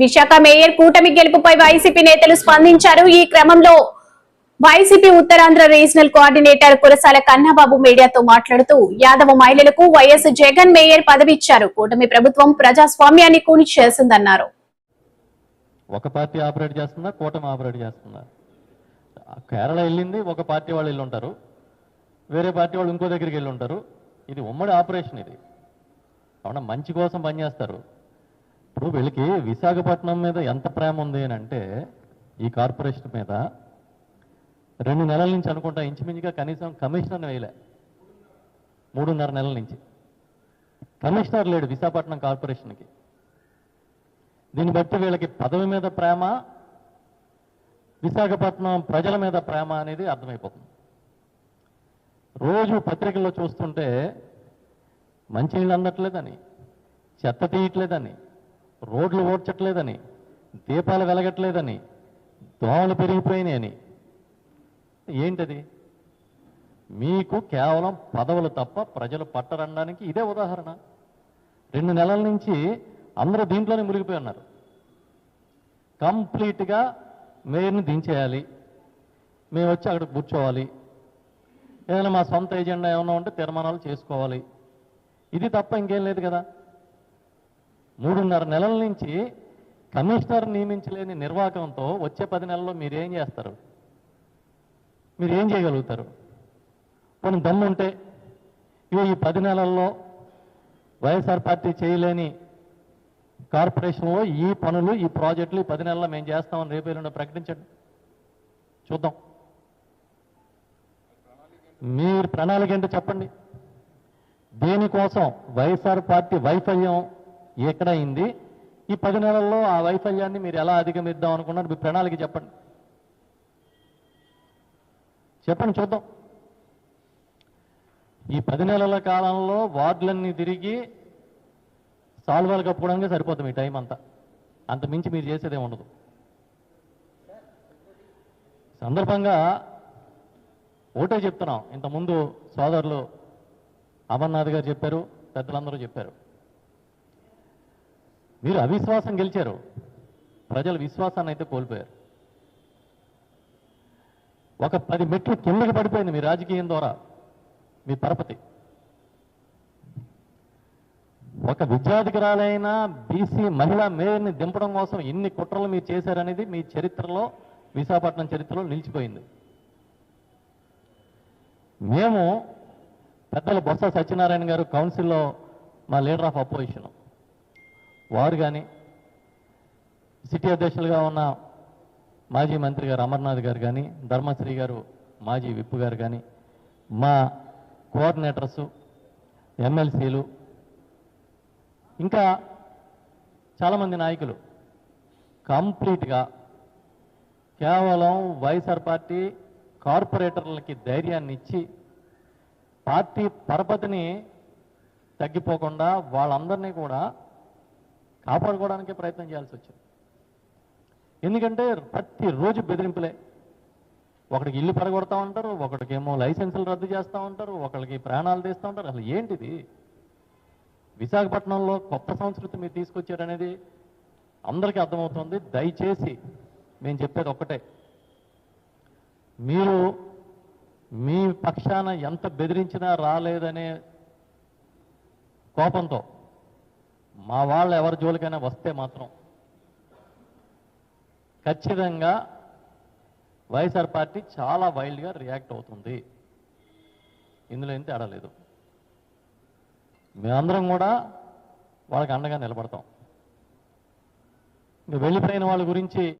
Visakha mayor కూటమి గెలుపుపై YCP నేతలు స్పందించారు. ఈ క్రమంలో YCP Uttarandhra regional coordinator Kurasala Kannababu మీడియాతో మాట్లాడుతూ యాదవ మహిళలకు వైఎస్ జగన్ మేయర్ పదవి ఇచ్చారు కూటమి ప్రభుత్వం ప్రజాస్వామ్యాన్ని కూని చేసిందన్నారు. ఒక పార్టీ ఆపరేట్ చేస్తుందా? కూటమి ఆపరేట్ చేస్తుందా? కేరళ వెళ్ళింది ఒక పార్టీ వాళ్ళు వెళ్ళి ఉంటారు వేరే పార్టీ వాళ్ళు ఇంకో దగ్గరికి వెళ్ళి ఉంటారు ఇది ఉమ్మడి ఆపరేషన్ ఇది. అవునా? మంచి కోసం పనిచేస్తారు. ఇప్పుడు వీళ్ళకి విశాఖపట్నం మీద ఎంత ప్రేమ ఉంది అని అంటే ఈ కార్పొరేషన్ మీద రెండు నెలల నుంచి అనుకుంటా ఇంచుమించుగా కనీసం కమిషనర్ వేయలే. మూడున్నర నెలల నుంచి. కమిషనర్ లేడు విశాఖపట్నం కార్పొరేషన్కి. దీన్ని బట్టి వీళ్ళకి పదవి మీద ప్రేమ విశాఖపట్నం ప్రజల మీద ప్రేమ అనేది అర్థమైపోతుంది. రోజు పత్రికల్లో చూస్తుంటే మంచినీళ్ళు అందట్లేదని చెత్త తీయట్లేదని రోడ్లు ఓడ్చట్లేదని దీపాలు వెలగట్లేదని దోమలు పెరిగిపోయినాయని. ఏంటది? మీకు కేవలం పదవులు తప్ప ప్రజలు పట్టరనడానికి ఇదే ఉదాహరణ. రెండు నెలల నుంచి అందరూ దీంట్లోనే మునిగిపోయి ఉన్నారు. కంప్లీట్గా మేయర్ని దించేయాలి. మేము వచ్చి అక్కడ కూర్చోవాలి. ఏదైనా మా సొంత ఎజెండా ఏమైనా ఉంటే తీర్మానాలు చేసుకోవాలి. ఇది తప్ప ఇంకేం లేదు కదా. మూడున్నర నెలల నుంచి కమిషనర్ నియమించలేని నిర్వాహకంతో వచ్చే పది నెలల్లో మీరేం చేస్తారు? మీరు ఏం చేయగలుగుతారు? కొన్ని దమ్ము ఉంటే ఇవి ఈ పది నెలల్లో వైఎస్ఆర్ పార్టీ చేయలేని కార్పొరేషన్లో ఈ పనులు ఈ ప్రాజెక్టులు ఈ పది నెలల్లో మేము చేస్తామని రేపు ఎల్లుండి ప్రకటించండి. చూద్దాం. మీరు ప్రణాళిక ఏంటో చెప్పండి. దేనికోసం వైఎస్ఆర్ పార్టీ వైఫల్యం ఎక్కడైంది? ఈ పది నెలల్లో ఆ వైఫల్యాన్ని మీరు ఎలా అధిగమిద్దాం అనుకున్నారు? మీ ప్రణాళిక చెప్పండి. చెప్పండి చూద్దాం. ఈ పది నెలల కాలంలో వార్డులన్నీ తిరిగి సాల్వాలు కప్పుకోవడానికి సరిపోతుంది మీ టైం అంతా. అంత మించి మీరు చేసేదే ఉండదు. సందర్భంగా ఒకటే చెప్తున్నాం. ఇంతకుముందు సోదరులు అమర్నాథ్ గారు చెప్పారు పెద్దలందరూ చెప్పారు. మీరు అవిశ్వాసం గెలిచారు. ప్రజల విశ్వాసాన్ని అయితే కోల్పోయారు. ఒక పది మెట్లు కిందకి పడిపోయింది మీ రాజకీయం ద్వారా మీ పరపతి. ఒక విద్యాధికారాలైన బీసీ మహిళా మేయర్ని దింపడం కోసం ఎన్ని కుట్రలు మీరు చేశారనేది మీ చరిత్రలో విశాఖపట్నం చరిత్రలో నిలిచిపోయింది. మేము పెద్దల బొత్స సత్యనారాయణ గారు కౌన్సిల్లో మా లీడర్ ఆఫ్ అపోజిషన్. వారు కానీ సిటీ అధ్యక్షులుగా ఉన్న మాజీ మంత్రి గారు అమర్నాథ్ గారు కానీ ధర్మశ్రీ గారు మాజీ విప్పు గారు కానీ మా కోఆర్డినేటర్సు ఎమ్మెల్సీలు ఇంకా చాలామంది నాయకులు కంప్లీట్గా కేవలం వైఎస్ఆర్ పార్టీ కార్పొరేటర్లకి ధైర్యాన్ని ఇచ్చి పార్టీ పరపతిని తగ్గిపోకుండా వాళ్ళందరినీ కూడా కాపాడుకోవడానికి ప్రయత్నం చేయాల్సి వచ్చింది. ఎందుకంటే ప్రతిరోజు బెదిరింపులే. ఒకడికి ఇల్లు పడగొడతా ఉంటారు ఒకడికేమో లైసెన్సులు రద్దు చేస్తూ ఉంటారు ఒకరికి ప్రాణాలు తీస్తూ ఉంటారు. అసలు ఏంటిది? విశాఖపట్నంలో కొత్త సంస్కృతి మీరు తీసుకొచ్చారనేది అందరికీ అర్థమవుతుంది. దయచేసి మేము చెప్పేది ఒక్కటే. మీరు మీ పక్షాన ఎంత బెదిరించినా రాలేదనే కోపంతో మా వాళ్ళు ఎవరి జోలికైనా వస్తే మాత్రం ఖచ్చితంగా వైఎస్ఆర్ పార్టీ చాలా వైల్డ్గా రియాక్ట్ అవుతుంది. ఇందులో ఏం తేడా లేదు. మేమందరం కూడా వాళ్ళకి అండగా నిలబడతాం. ఇంకా వెళ్ళిపోయిన వాళ్ళ గురించి